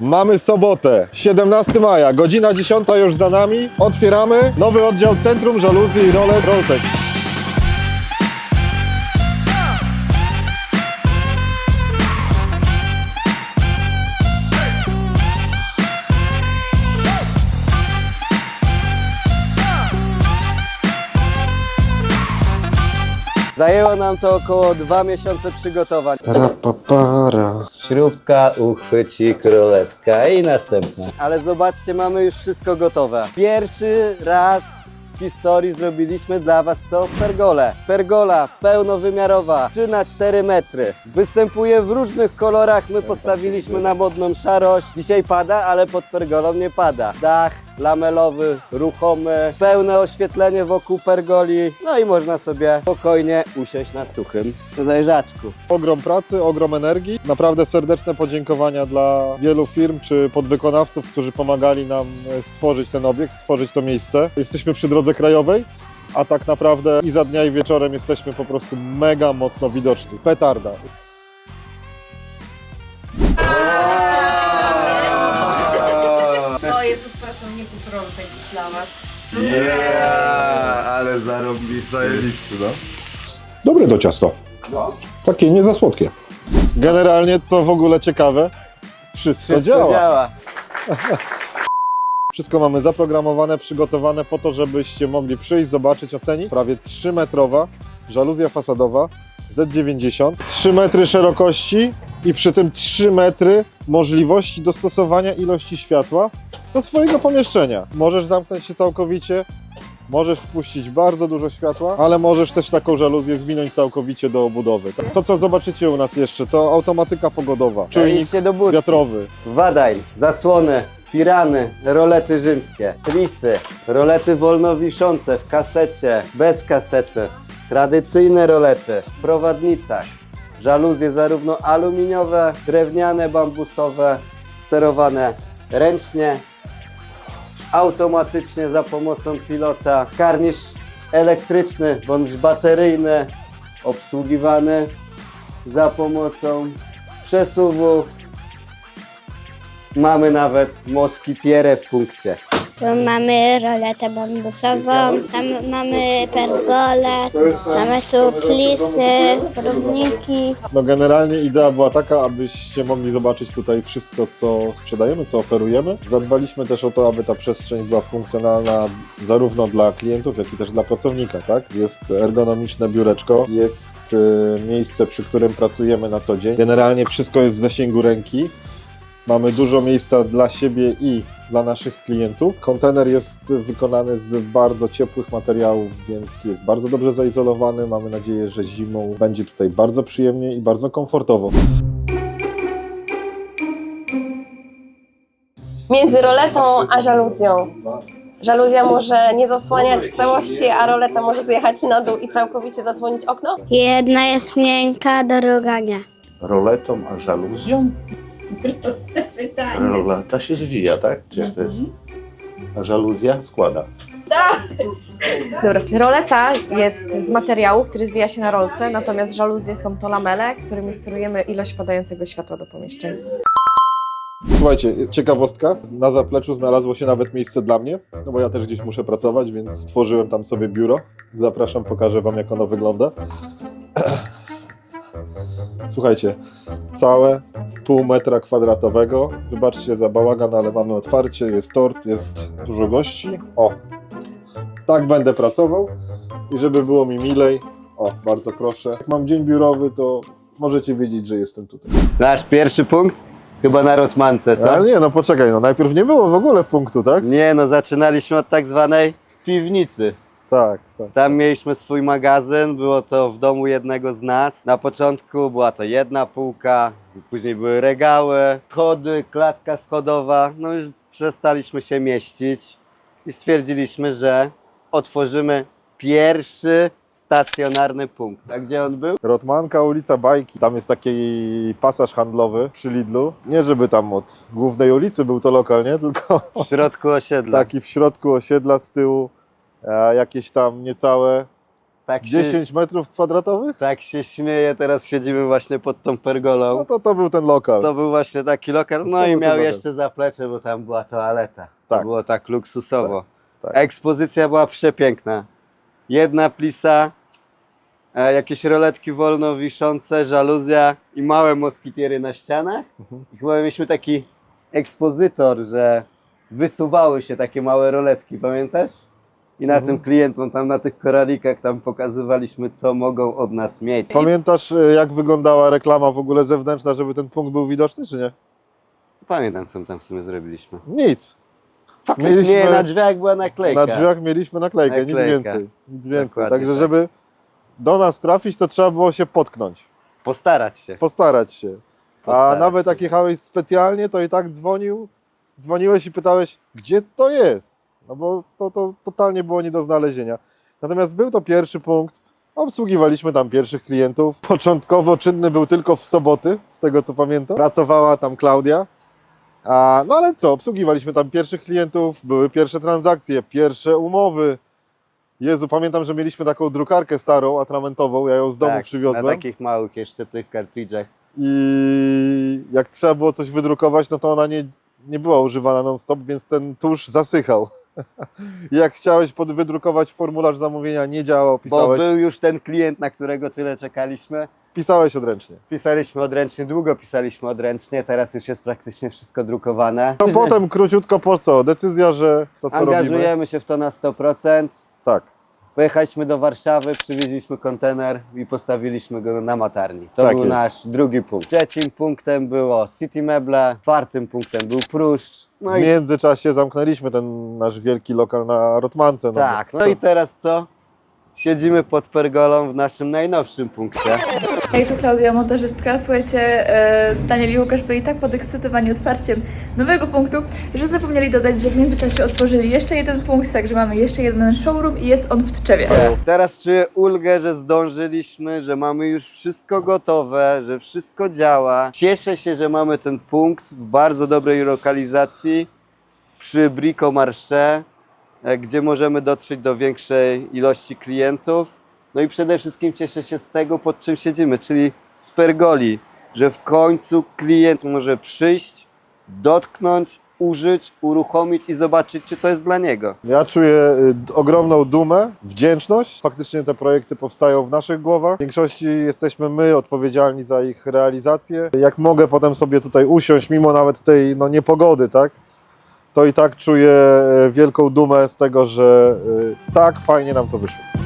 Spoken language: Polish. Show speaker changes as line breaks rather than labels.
Mamy sobotę, 17 maja, godzina 10 już za nami. Otwieramy nowy oddział Centrum Żaluzji i Roller Rotek.
Zajęło nam to około dwa miesiące przygotowań.
Rapapara.
Śrubka, uchwycik, roletka i następna. Ale zobaczcie, mamy już wszystko gotowe. Pierwszy raz w historii zrobiliśmy dla Was co? Pergolę. Pergola pełnowymiarowa, 3 na 4 metry. Występuje w różnych kolorach, my postawiliśmy na modną szarość. Dzisiaj pada, ale pod pergolą nie pada. Dach lamelowy, ruchomy, pełne oświetlenie wokół pergoli. No i można sobie spokojnie usiąść na suchym leżaczku.
Ogrom pracy, ogrom energii. Naprawdę serdeczne podziękowania dla wielu firm czy podwykonawców, którzy pomagali nam e, stworzyć ten obiekt, stworzyć to miejsce. Jesteśmy przy drodze krajowej, a tak naprawdę i za dnia i wieczorem jesteśmy po prostu mega mocno widoczni. Petarda.
Pracowników Roltek dla Was.
ale zarobili sobie listy, no.
Dobre do ciasta. Takie nie za słodkie. Generalnie, co w ogóle ciekawe, wszystko,
Wszystko
działa.
działa.
Wszystko mamy zaprogramowane, przygotowane po to, żebyście mogli przyjść, zobaczyć, ocenić. Prawie 3-metrowa żaluzja fasadowa Z90, 3 metry szerokości i przy tym 3 metry możliwości dostosowania ilości światła do swojego pomieszczenia. Możesz zamknąć się całkowicie, możesz wpuścić bardzo dużo światła, ale możesz też taką żaluzję zwinąć całkowicie do obudowy. To, co zobaczycie u nas jeszcze, to automatyka pogodowa, czujnik
do
wiatrowy,
Wadajn, zasłony, firany, rolety rzymskie, trisy, rolety wolnowiszące w kasecie, bez kasety, tradycyjne rolety w prowadnicach, żaluzje zarówno aluminiowe, drewniane, bambusowe, sterowane ręcznie, automatycznie za pomocą pilota, karnisz elektryczny bądź bateryjny, obsługiwany za pomocą przesuwu Mamy nawet moskitierę w punkcie.
Tu mamy roletę bambusową, tam mamy pergolę, mamy tu plisy, próbniki.
No generalnie idea była taka, abyście mogli zobaczyć tutaj wszystko, co sprzedajemy, co oferujemy. Zadbaliśmy też o to, aby ta przestrzeń była funkcjonalna zarówno dla klientów, jak i też dla pracownika, tak? Jest ergonomiczne biureczko, jest y, miejsce, przy którym pracujemy na co dzień. Generalnie wszystko jest w zasięgu ręki. Mamy dużo miejsca dla siebie i dla naszych klientów. Kontener jest wykonany z bardzo ciepłych materiałów, więc jest bardzo dobrze zaizolowany. Mamy nadzieję, że zimą będzie tutaj bardzo przyjemnie i bardzo komfortowo.
Między roletą a żaluzją. Żaluzja może nie zasłaniać w całości, a roleta może zjechać na dół i całkowicie zasłonić okno?
Jedna jest miękka, druga nie.
roletą a żaluzją? Roleta się zwija, tak? Czy jak to jest? A żaluzja składa.
Dobra. Roleta jest z materiału, który zwija się na rolce, natomiast żaluzje są to lamele, którymi sterujemy ilość padającego światła do pomieszczenia.
Słuchajcie, ciekawostka. Na zapleczu znalazło się nawet miejsce dla mnie, no bo ja też gdzieś muszę pracować, więc stworzyłem tam sobie biuro. Zapraszam, pokażę Wam, jak ono wygląda. Słuchajcie, całe pół metra kwadratowego. Wybaczcie za bałagan, ale mamy otwarcie, jest tort, jest dużo gości. O, tak będę pracował i żeby było mi milej, o, bardzo proszę. Jak mam dzień biurowy, to możecie wiedzieć, że jestem tutaj.
Nasz pierwszy punkt? Chyba na Rotmance, co?
Ale nie, no poczekaj, no najpierw nie było w ogóle punktu, tak?
Nie no, zaczynaliśmy od tak zwanej piwnicy.
Tak, tak.
Tam mieliśmy swój magazyn, było to w domu jednego z nas. Na początku była to jedna półka, później były regały, schody, klatka schodowa. No już przestaliśmy się mieścić i stwierdziliśmy, że otworzymy pierwszy stacjonarny punkt. A gdzie on był?
Rotmanka, ulica Bajki. Tam jest taki pasaż handlowy przy Lidlu. Nie żeby tam od głównej ulicy był to lokal, nie? Tylko
W środku osiedla.
taki w środku osiedla z tyłu, jakieś tam niecałe
Tak się,
10 metrów kwadratowych?
tak się śmieję, teraz siedzimy właśnie pod tą
No
pergolą.
to to był ten lokal.
To był właśnie taki lokal, no
To
i miał jeszcze zaplecze, bo tam była toaleta.
Tak.
Było tak luksusowo.
Tak, tak.
Ekspozycja była przepiękna. Jedna plisa, e, jakieś roletki wolno wiszące, żaluzja i małe moskitiery na ścianach.
Mhm.
I chyba mieliśmy taki ekspozytor, że wysuwały się takie małe roletki, pamiętasz? I na
Mhm.
tym klientom, tam na tych koralikach, tam pokazywaliśmy, co mogą od nas mieć.
Pamiętasz, e, jak wyglądała reklama w ogóle zewnętrzna, żeby ten punkt był widoczny, czy nie?
Pamiętam, co my tam w sumie zrobiliśmy.
Nic.
Mieliśmy... Nie, na drzwiach była naklejka.
Na drzwiach mieliśmy naklejkę, nic
Naklejka.
więcej. Nic więcej.
Dokładnie
Także,
tak.
żeby do nas trafić, to trzeba było się potknąć,
Postarać się.
postarać się. A
Postarać
nawet
się.
jak jechałeś specjalnie, to i tak dzwonił, dzwoniłeś i pytałeś, gdzie to jest? No bo to, to totalnie było nie do znalezienia. Natomiast był to pierwszy punkt. Obsługiwaliśmy tam pierwszych klientów. Początkowo czynny był tylko w soboty, z tego co pamiętam. Pracowała tam Klaudia. A, no ale co, obsługiwaliśmy tam pierwszych klientów, były pierwsze transakcje, pierwsze umowy. Jezu, pamiętam, że mieliśmy taką drukarkę starą, atramentową, ja ją z domu
tak,
przywiozłem.
Na takich małych jeszcze tych kartridżach.
I jak trzeba było coś wydrukować, no to ona nie, nie była używana non-stop, więc ten tusz zasychał. Jak chciałeś pod- wydrukować formularz zamówienia, nie działał,
Bo
pisałeś,
był już ten klient, na którego tyle czekaliśmy.
pisałeś odręcznie.
Pisaliśmy odręcznie, długo pisaliśmy odręcznie, teraz już jest praktycznie wszystko drukowane.
No potem króciutko po co? Decyzja, że to co robimy.
Angażujemy się w to na 100%.
Tak.
Pojechaliśmy do Warszawy, przywieźliśmy kontener i postawiliśmy go na matarni. To
Tak
był
jest.
nasz drugi punkt. Trzecim punktem było City Meble, czwartym punktem był Pruszcz. No
w
i
międzyczasie zamknęliśmy ten nasz wielki lokal na Rotmance. No
tak,
bo-
no i teraz co? Siedzimy pod pergolą w naszym najnowszym punkcie.
Hej, to Klaudia, montażystka. Słuchajcie, e, Daniel i Łukasz byli tak podekscytowani otwarciem nowego punktu, że zapomnieli dodać, że w międzyczasie otworzyli jeszcze jeden punkt, także mamy jeszcze jeden showroom i jest on w Tczewie.
Teraz czuję ulgę, że zdążyliśmy, że mamy już wszystko gotowe, że wszystko działa. Cieszę się, że mamy ten punkt w bardzo dobrej lokalizacji przy Brico Marché, e, gdzie możemy dotrzeć do większej ilości klientów. No i przede wszystkim cieszę się z tego, pod czym siedzimy, czyli z pergoli, że w końcu klient może przyjść, dotknąć, użyć, uruchomić i zobaczyć, czy to jest dla niego.
Ja czuję y, ogromną dumę, wdzięczność. Faktycznie te projekty powstają w naszych głowach. W większości jesteśmy my odpowiedzialni za ich realizację. Jak mogę potem sobie tutaj usiąść, mimo nawet tej no, niepogody, tak? To i tak czuję e, wielką dumę z tego, że y, tak fajnie nam to wyszło.